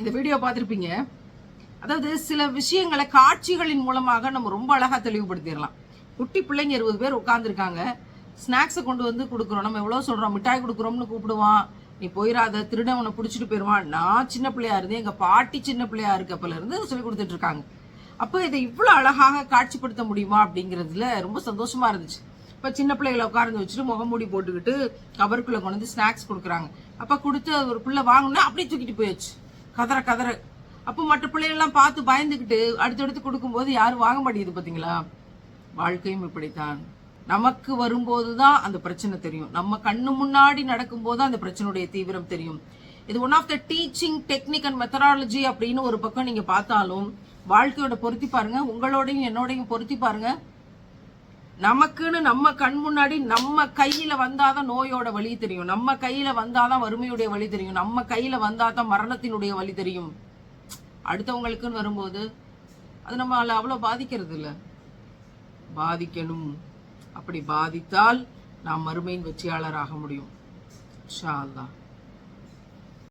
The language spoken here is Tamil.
இந்த வீடியோ பார்த்துருப்பீங்க. அதாவது சில விஷயங்களை காட்சிகளின் மூலமாக நம்ம ரொம்ப அழகாக தெளிவுபடுத்திடலாம். குட்டி பிள்ளைங்க இருபது பேர் உட்காந்துருக்காங்க ஸ்நாக்ஸை கொண்டு வந்து கொடுக்குறோம். நம்ம எவ்வளோ சொல்கிறோம் மிட்டாய் கொடுக்குறோம்னு கூப்பிடுவான். நீ போயிடாத திருடன் உன்னை பிடிச்சிட்டு போயிடுவான். நான் சின்ன பிள்ளையா இருந்தேன். எங்கள் பாட்டி சின்ன பிள்ளையா இருக்கப்பல இருந்து சொல்லி கொடுத்துட்ருக்காங்க அப்போ இதை இவ்வளோ அழகாக காட்சிப்படுத்த முடியுமா அப்படிங்கிறதுல ரொம்ப சந்தோஷமாக இருந்துச்சு. இப்போ சின்ன பிள்ளைகளை உட்கார்ந்து வச்சுட்டு முகமூடி போட்டுக்கிட்டு கவருக்குள்ளே கொண்டு வந்து ஸ்நாக்ஸ் கொடுக்குறாங்க. அப்போ கொடுத்து அது ஒரு பிள்ளை வாங்கினா அப்படியே தூக்கிட்டு போயாச்சு. கதற கதற. அப்போ மற்ற பிள்ளைகள்லாம் பார்த்து பயந்துக்கிட்டு அடுத்தடுத்து கொடுக்கும்போது யாரும் வாங்க மாட்டேங்குது பார்த்தீங்களா வாழ்க்கையும் இப்படித்தான். நமக்கு வரும்போது தான் அந்த பிரச்சனை தெரியும். நம்ம கண்ணு முன்னாடி நடக்கும்போது அந்த பிரச்சனையுடைய தீவிரம் தெரியும். இது one of the teaching technique and methodology அப்படின்னு ஒரு பக்கம் நீங்க பார்த்தாலும் வாழ்க்கையோட பொருத்தி பாருங்க. உங்களோடையும் என்னோடையும் பொருத்தி பாருங்க. நமக்குன்னு நம்ம கண் முன்னாடி நம்ம கையில வந்தாதான் நோயோட வழி தெரியும். நம்ம கையில வந்தாதான் வறுமையுடைய வழி தெரியும். நம்ம கையில வந்தாதான் மரணத்தினுடைய வழி தெரியும். அடுத்தவங்களுக்குன்னு வரும்போது அது நம்ம அவ்வளோ பாதிக்கிறது இல்ல. பாதிக்கணும். அப்படி பாதித்தால் நாம் மறுமையின் வெற்றியாளராக முடியும். ஷா அல்லா